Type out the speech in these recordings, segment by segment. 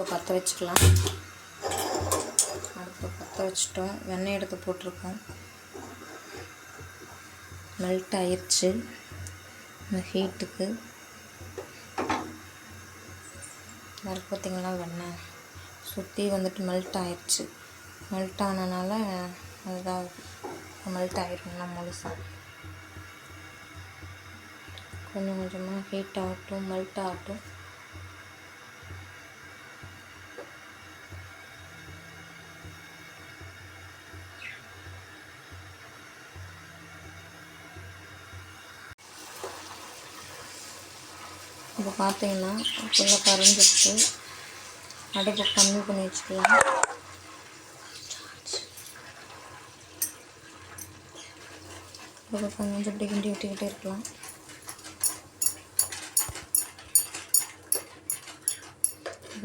அடுப்பை பற்ற வச்சுக்கலாம். அடுப்பை பற்ற வச்சுட்டோம். வெண்ணெய் எடுத்து போட்டிருக்கோம். மெல்ட் ஆயிடுச்சு இந்த ஹீட்டுக்கு அது பார்த்திங்களா வெண்ணெய். சுற்றி வந்துட்டு மெல்ட் ஆயிடுச்சு மெல்ட் ஆனனால அதுதான் மெல்ட் ஆயிரும் முழுசாக கொஞ்சம் கொஞ்சமாக ஹீட் ஆகட்டும் மெல்ட் ஆகட்டும். பார்த்தீங்கன்னா ஃபுல்லாக கரைஞ்சிடுச்சு அடுப்பு கம்மி பண்ணி வச்சுக்கலாம். அடுப்பு கொஞ்சம் இப்படி கிண்டி விட்டுக்கிட்டே இருக்கலாம்.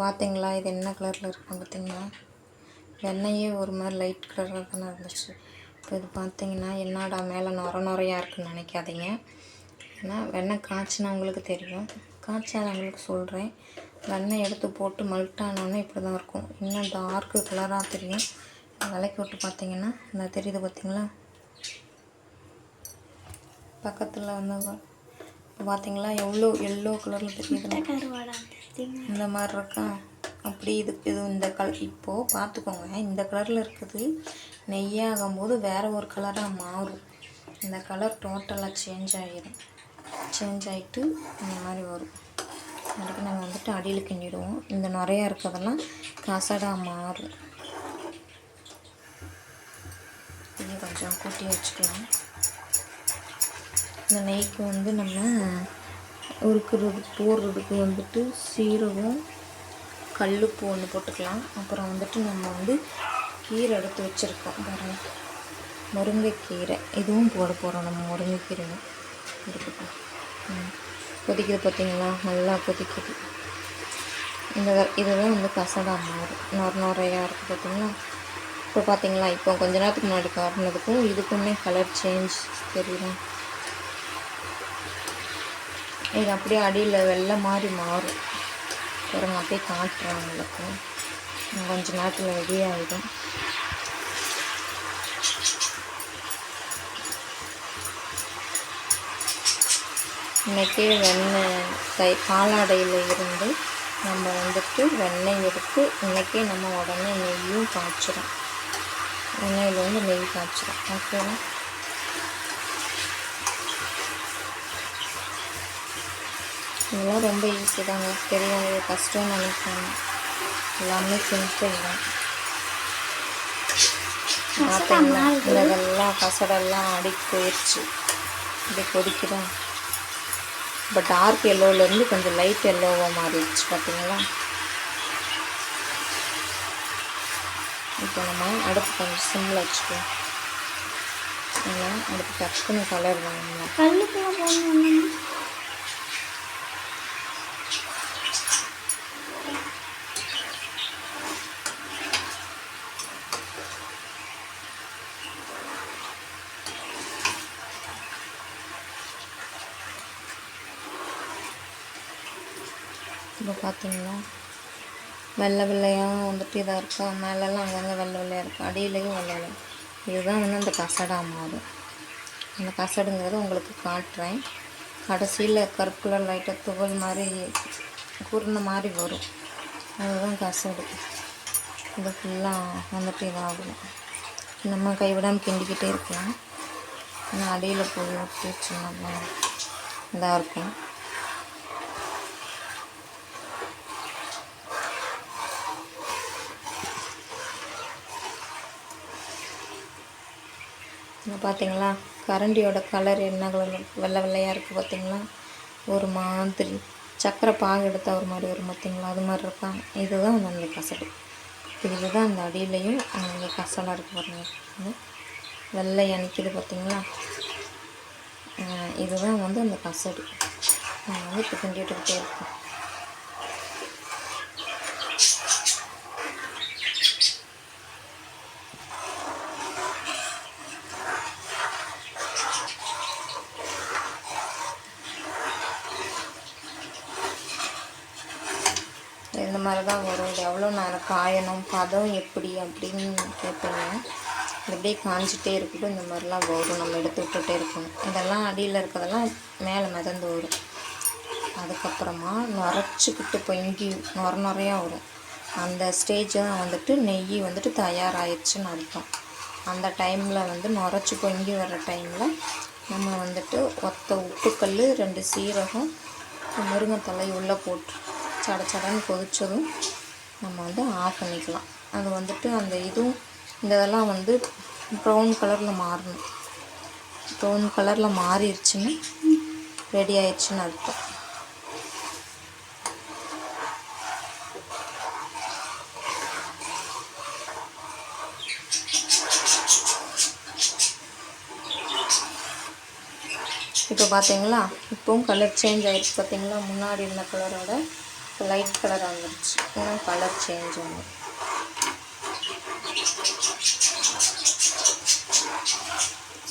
பார்த்தீங்களா? இது என்ன கலரில் இருக்கும் பார்த்தீங்களா? வெண்ணெயே ஒரு மாதிரி லைட் கலரில் தானே இருந்துச்சு. இப்போ இது பார்த்தீங்கன்னா என்னடா மேலே நுர நுறையாக இருக்குன்னு நினைக்காதீங்க. ஏன்னா வெண்ணெய் காய்ச்சினா உங்களுக்கு தெரியும். காய்ச்சாதவங்களுக்கு சொல்கிறேன் வெண்ணெய் எடுத்து போட்டு மெல்ட் ஆனோடனே இப்படி தான் இருக்கும். இன்னும் டார்க்கு கலராக தெரியும். விளக்கி விட்டு பார்த்தீங்கன்னா இந்த தெரியுது பார்த்தீங்களா? பக்கத்தில் வந்து இப்போ பார்த்தீங்களா? எவ்வளோ எல்லோ கலரில் தெரியுது. இந்த மாதிரி இருக்கா? அப்படி இது இது இந்த கலர் இப்போது பார்த்துக்கோங்க. இந்த கலரில் இருக்குது. நெய்யாகும் போது வேறு ஒரு கலராக மாறும். இந்த கலர் டோட்டலாக சேஞ்ச் ஆகிடும் சேஞ்ச் ஆகிட்டு இந்த மாதிரி வரும். அதுக்கு நம்ம வந்துட்டு அடியில் கிண்டிடுவோம். இந்த நிறையா இருக்கிறதெல்லாம் கசடாக மாறும். இது கொஞ்சம் கூட்டி வச்சுக்கலாம். இந்த நெய்க்கு வந்து நம்ம உருக்குறது போடுறதுக்கு வந்துட்டு சீரகம் கல்லுப்பு ஒன்று போட்டுக்கலாம். அப்புறம் வந்துட்டு நம்ம வந்து கீரை எடுத்து வச்சுருக்கோம். பாருங்க. முருங்கைக்கீரை. இதுவும் போட போகிறோம் நம்ம முருங்கைக்கீரையும் இருக்கட்டும் கொதிக்குது பார்த்தீங்களா நல்லா கொதிக்குது. இந்த இதுதான் வந்து கசடா மாறும் நொர நுறையாக இருக்குது பார்த்தீங்களா இப்போ பார்த்தீங்களா இப்போ கொஞ்ச நேரத்துக்கு முன்னாடி காட்டினதுக்கும் இதுக்குமே கலர் சேஞ்ச் தெரியுதா? இது அப்படியே அடியில் வெள்ளை மாதிரி மாறும். பாருங்க அப்படியே காட்டுறேன் உங்களுக்கு கொஞ்சம் நேரத்தில் ரெடி ஆகிடும் இன்றைக்கி வெண்ணெய் கை பாலாடையில் இருந்து நம்ம வந்துட்டு வெண்ணெய் எடுத்து இன்றைக்கே நம்ம உடனே நெய்யும் காய்ச்சிரும். வெண்ணெயிலேருந்து நெய் காய்ச்சிரும். ஓகேவா இதெல்லாம் ரொம்ப ஈஸி தாங்க. பெரியவங்க கஷ்டம்னு நினைப்பாங்க எல்லாமே சிம்பிள் தான். பார்த்தீங்களா? இதெல்லாம் கசடெல்லாம் அடி போயிடுச்சு இப்படி கொதிக்கிறோம் இப்போ டார்க் எல்லோவிலேருந்து கொஞ்சம் லைட் எல்லோவாக மாறிடுச்சு பார்த்தீங்களா இப்போ நம்ம அடுப்பு கொஞ்சம் சிம்மில் வச்சுக்குவோம் ஏன்னா அடுப்பு டக்குன்னு கலர் வாங்கணும் கல்லுக்குள்ள போடணும் இப்போ பார்த்தீங்களா வெள்ளை வெள்ளையாக வந்துட்டு இதாக இருக்கா. மேலெல்லாம் அங்கங்கே வெள்ளை வெள்ளையாக இருக்கும் அடியிலையும் வெள்ளை வெள்ளை இதுதான் வந்து அந்த கசடா மாறும் அந்த கசடுங்கிறத உங்களுக்கு காட்டுறேன். கடைசியில் கருப்பு கலர் லைட்டாக துகள் மாதிரி குருணை மாதிரி வரும். அதுதான் கசடு. இது ஃபுல்லாக வந்துட்டு இதாகும். நம்ம கைவிடாமல் கிண்டிக்கிட்டே இருக்கலாம். ஆனால் அடியில் போய் விட்டு சின்ன இதாக இருக்கும். பார்த்தீங்களா? கரண்டியோட கலர் என்ன கலர் வெள்ளை வெள்ளையாக இருக்குது பார்த்தீங்களா? ஒரு மாதிரி. சக்கரை பாகு எடுத்தால் ஒரு மாதிரி வரும் பார்த்தீங்களா? அது மாதிரி இருக்கான் இதுதான் அந்த கசடு. இதுதான் அந்த அடியிலையும் அந்த கசலாக இருக்குது பாருங்கள் வெள்ளை அணிக்குது பார்த்தீங்களா? இதுதான் வந்து அந்த கசடு. நான் வந்து இப்போ கிண்டிகிட்டு இருக்கேன். இந்த மாதிரி தான் வரும். இது எவ்வளோ நேரம் காயணும் பதம் எப்படி அப்படின்னு கேட்பீங்க. அப்படியே காஞ்சிட்டே இருக்கட்டும் இந்த மாதிரிலாம் வரும். நம்ம எடுத்து விட்டுட்டே இருக்கணும். இதெல்லாம் அடியில் இருக்கிறதெல்லாம் மேலே மிதந்து வரும். அதுக்கப்புறமா நுரைச்சிக்கிட்டு பொங்கி நுர நுறையா வரும். அந்த ஸ்டேஜில் வந்துட்டு நெய் வந்துட்டு தயாராகிடுச்சுன்னு அர்த்தம். அந்த டைமில் வந்து நுரைச்சி பொங்கி வர்ற டைமில் நம்ம வந்துட்டு ஒத்த உப்புக்கல் ரெண்டு சீரகம் முருங்கைத்தலை உள்ளே போட்டு சட சடன்னு கொதித்ததும் நம்ம வந்து ஆஃப் பண்ணிக்கலாம். அது வந்துட்டு அந்த இதுவும் இந்த இதெல்லாம் வந்து ப்ரௌன் கலரில் மாறணும். ப்ரௌன் கலரில் மாறிடுச்சுன்னு ரெடி ஆயிடுச்சுன்னு அர்த்தம். இப்போ பார்த்தீங்களா? இப்போவும் கலர் சேஞ்ச் ஆகிடுச்சு பார்த்தீங்களா? முன்னாடி இருந்த கலரோட லைட் கலர் வந்துடுச்சு இன்னும் கலர் சேஞ்ச் ஆகும்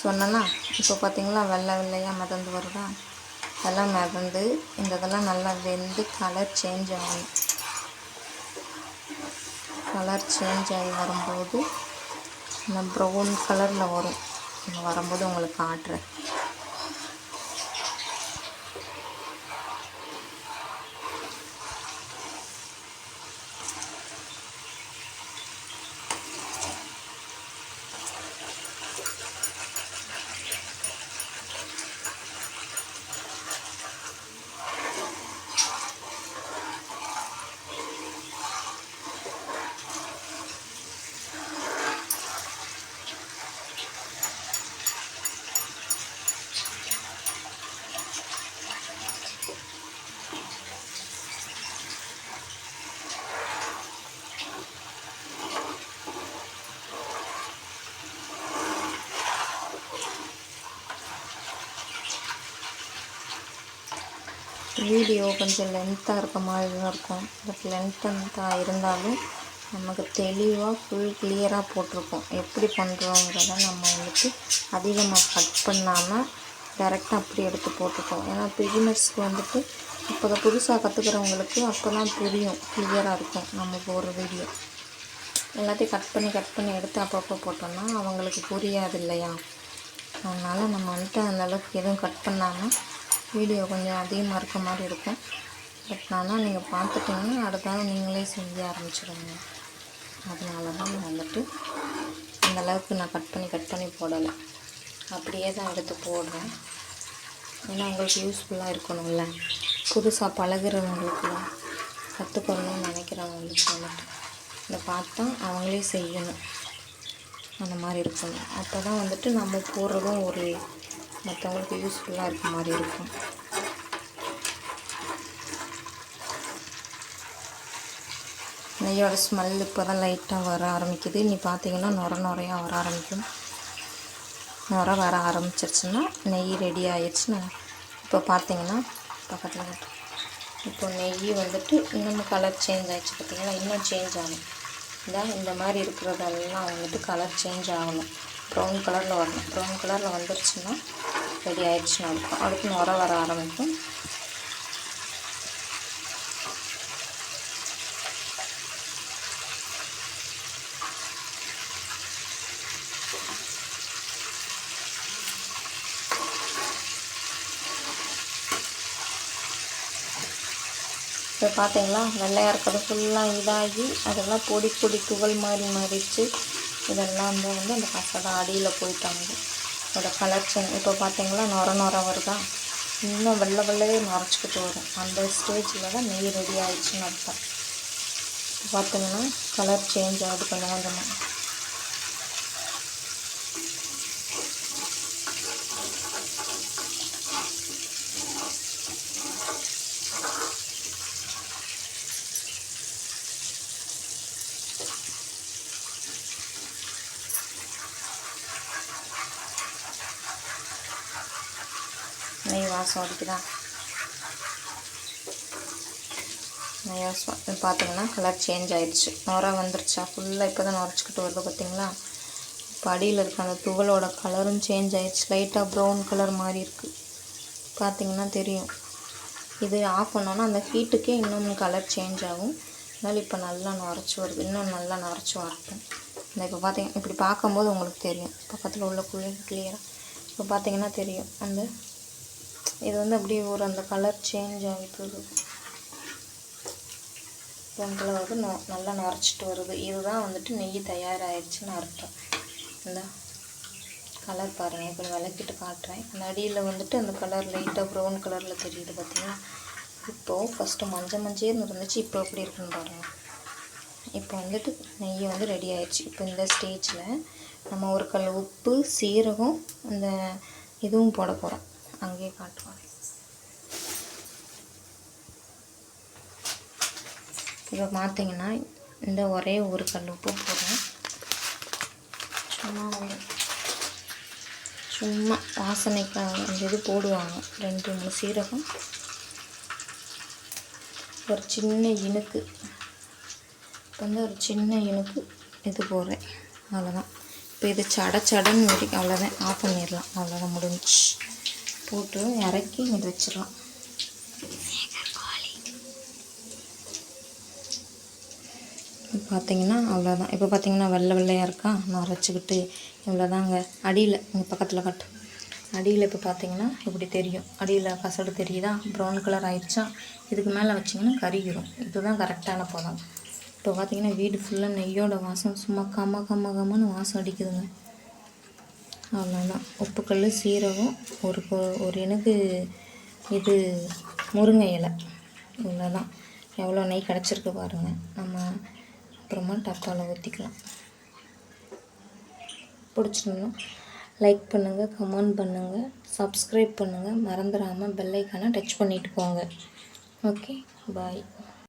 சொன்னேன்னா இப்போ பார்த்தீங்களா வெள்ளை வெள்ளையாக மிதந்து வருதா? அதெல்லாம் மிதந்து இந்த இதெல்லாம் நல்லா வெந்து கலர் சேஞ்ச் ஆகும் கலர் சேஞ்ச் ஆகி வரும்போது இந்த ப்ரௌன் கலரில் வரும். வரும்போது உங்களுக்கு காட்டுறேன். வீடியோ கொஞ்சம் லென்த்தாக இருக்க மாதிரி தான் இருக்கும். பட் லென்த்தாக இருந்தாலும் நமக்கு தெளிவாக ஃபுல் கிளியராக போட்டிருக்கோம். எப்படி பண்ணுறோங்கிறத நம்ம வந்துட்டு அதிகமாக கட் பண்ணாமல் டேரெக்டாக அப்படி எடுத்து போட்டிருக்கோம். ஏன்னா பிகினர்ஸ்க்கு வந்துட்டு இப்போ புதுசாக கற்றுக்கிறவங்களுக்கு அப்போ தான் புரியும். கிளியராக இருக்கும் நம்ம போடுற வீடியோ எல்லாத்தையும் கட் பண்ணி கட் பண்ணி எடுத்து அப்பப்போ போட்டோம்னா அவங்களுக்கு புரியாது இல்லையா? அதனால் நம்ம வந்துட்டு அந்தளவுக்கு எதுவும் கட் பண்ணாமல் வீடியோ கொஞ்சம் அதிகமாக இருக்க மாதிரி இருக்கும். பட் ஆனால் நீங்கள் பார்த்துட்டிங்கன்னா அடுத்தாலும் நீங்களே செஞ்சு ஆரம்பிச்சிடுங்க. அதனால தான் நான் வந்துட்டு அந்த அளவுக்கு நான் கட் பண்ணி கட் பண்ணி போடலை. அப்படியே தான் எடுத்து போடுறேன். ஏன்னா உங்களுக்கு யூஸ்ஃபுல்லாக இருக்கணும்ல. புதுசாக பழகுறவங்களுக்குலாம் கற்றுக்கணும்னு நினைக்கிறவங்களுக்கு வந்துட்டு இதை பார்த்தா அவங்களே செய்யணும். அந்த மாதிரி இருக்கணும். அப்போ தான் வந்துட்டு நம்ம போடுறதும் ஒரு மற்றவங்களுக்கு யூஸ்ஃபுல்லாக இருக்க மாதிரி இருக்கும். நெய்யோட ஸ்மெல் இப்போ தான் லைட்டாக வர ஆரம்பிக்குது. நீ பார்த்தீங்கன்னா நுர நுறையாக வர ஆரம்பிக்கும். நுர வர ஆரம்பிச்சிருச்சுன்னா நெய் ரெடி ஆயிடுச்சுன்னு இப்போ பார்த்தீங்கன்னா பக்கத்தில் இப்போ நெய் வந்துட்டு இன்னும் கலர் சேஞ்ச் ஆகிடுச்சு பார்த்தீங்களா இன்னும் சேஞ்ச் ஆகும். இதான் இந்த மாதிரி இருக்கிறதெல்லாம் வந்துட்டு கலர் சேஞ்ச் ஆகணும். ப்ரௌன் கலரில் வரணும். ப்ரௌன் கலரில் வந்துருச்சுன்னா ரெடி ஆயிடுச்சுன்னு அர்த்தம் அடுத்து நுர வர ஆரம்பிக்கும் இப்போ பார்த்தீங்களா வெள்ளையாக இருக்கிறது ஃபுல்லாக இதாகி அதெல்லாம் பொடி பொடி துகள் மாதிரி மாறிடுச்சு. இதெல்லாம் வந்து வந்து அந்த கசடை அடியில் போயிட்டாங்க அதோட கலர் சேஞ்ச் இப்போ பார்த்தீங்களா நொர நொர வருதா? இன்னும் வெள்ளை வெள்ளையே நுரைச்சிக்கிட்டு வரும். அந்த ஸ்டேஜில் தான் நெய் ரெடி ஆகிடுச்சுன்னு அர்த்தம். பார்த்தீங்கன்னா கலர் சேஞ்ச் ஆகுது கொஞ்சம் கொஞ்சமாக நெய் வாசம் அடிக்குதா நெய் பார்த்தீங்கன்னா கலர் சேஞ்ச் ஆகிடுச்சு நுர வந்துருச்சா? ஃபுல்லாக இப்போ தான் நுரைச்சிக்கிட்டு வருது பார்த்தீங்களா இப்போ அடியில் இருக்க அந்த துகளோட கலரும் சேஞ்ச் ஆகிடுச்சு லைட்டாக ப்ரௌன் கலர் மாதிரி இருக்குது பார்த்தீங்கன்னா தெரியும். இது ஆஃப் பண்ணோன்னா அந்த ஹீட்டுக்கே இன்னும் கலர் சேஞ்ச் ஆகும். அதனால் இப்போ நல்லா நுரைச்சி வருது. இன்னும் நல்லா நுரைச்சி வரட்டும். இந்த இப்போ பார்த்தீங்க இப்படி பார்க்கும்போது உங்களுக்கு தெரியும். பக்கத்தில் உள்ள குழி கிளியராக இப்போ பார்த்தீங்கன்னா தெரியும். அந்த இது வந்து அப்படியே ஒரு அந்த கலர் சேஞ்ச் ஆகிட்டு ப்ரௌன் பொங்கல் வந்து நொ நல்லா நுரைச்சிட்டு வருது. இதுதான் வந்துட்டு நெய் தயாராகிடுச்சுன்னு அர்த்தம். இந்த கலர் பாருங்கள் இப்போ விளக்கிட்டு காட்டுறேன். அந்த அடியில் வந்துட்டு அந்த கலர் லைட்டாக ப்ரௌன் கலரில் தெரியுது பார்த்தீங்கன்னா இப்போது ஃபஸ்ட்டு மஞ்சள் மஞ்சேன்னு இருந்துச்சு. இப்போ எப்படி இருக்குன்னு பாருங்கள் இப்போ வந்துட்டு நெய் வந்து ரெடி ஆயிடுச்சு. இப்போ இந்த ஸ்டேஜில் நம்ம ஒரு கல் உப்பு சீரகம் அந்த இதுவும் போட போகிறோம் அங்கேயே காட்டுவாங்க. இப்போ பார்த்தீங்கன்னா இந்த ஒரே ஒரு கல் உப்பு போடுறேன் சும்மா சும்மா வாசனைக்காக அந்த இது போடுவாங்க. ரெண்டு மூணு சீரகம். ஒரு சின்ன இனுக்கு. இப்போ வந்து ஒரு சின்ன இனுக்கு இது போடுறேன். அவ்வளோதான் இப்போ இது சட சடன்னு வெடி அவ்வளோதான் ஆஃப் பண்ணிடலாம். அவ்வளோதான் முடிஞ்சு போட்டு இறக்கி இங்கே வச்சிடலாம். பார்த்தீங்கன்னா அவ்வளோதான் இப்போ பார்த்தீங்கன்னா வெள்ளை வெள்ளையாக இருக்கா? நான் அரைச்சிக்கிட்டு இவ்வளோதாங்க அடியில் இங்கே பக்கத்தில் கட்டு. அடியில் இப்போ பார்த்தீங்கன்னா இப்படி தெரியும். அடியில் கசடு தெரியுதா? ப்ரௌன் கலர் ஆயிடுச்சா? இதுக்கு மேலே வச்சிங்கன்னா கருகிரும். இதுதான் கரெக்டான பதம் இப்போ பார்த்தீங்கன்னா வீடு ஃபுல்லாக நெய்யோட வாசம். சும்மா கம்ம கம்ம கம்மன்னு வாசம் அடிக்குதுங்க. அவ்வளோதான் உப்புக்கல் சீரகம் ஒரு ஒரு எனக்கு இது முருங்கை இலை. இவ்வளோதான் எவ்வளோ நெய் கிடச்சிருக்கு பாருங்கள் நம்ம அப்புறமா டப்பாவில் ஊற்றிக்கலாம் பிடிச்சிருந்தா லைக் பண்ணுங்கள் கமெண்ட் பண்ணுங்கள் சப்ஸ்கிரைப் பண்ணுங்கள் மறந்துடாமல் பெல்லைக்கான டச் பண்ணிட்டு போங்க. Okay bye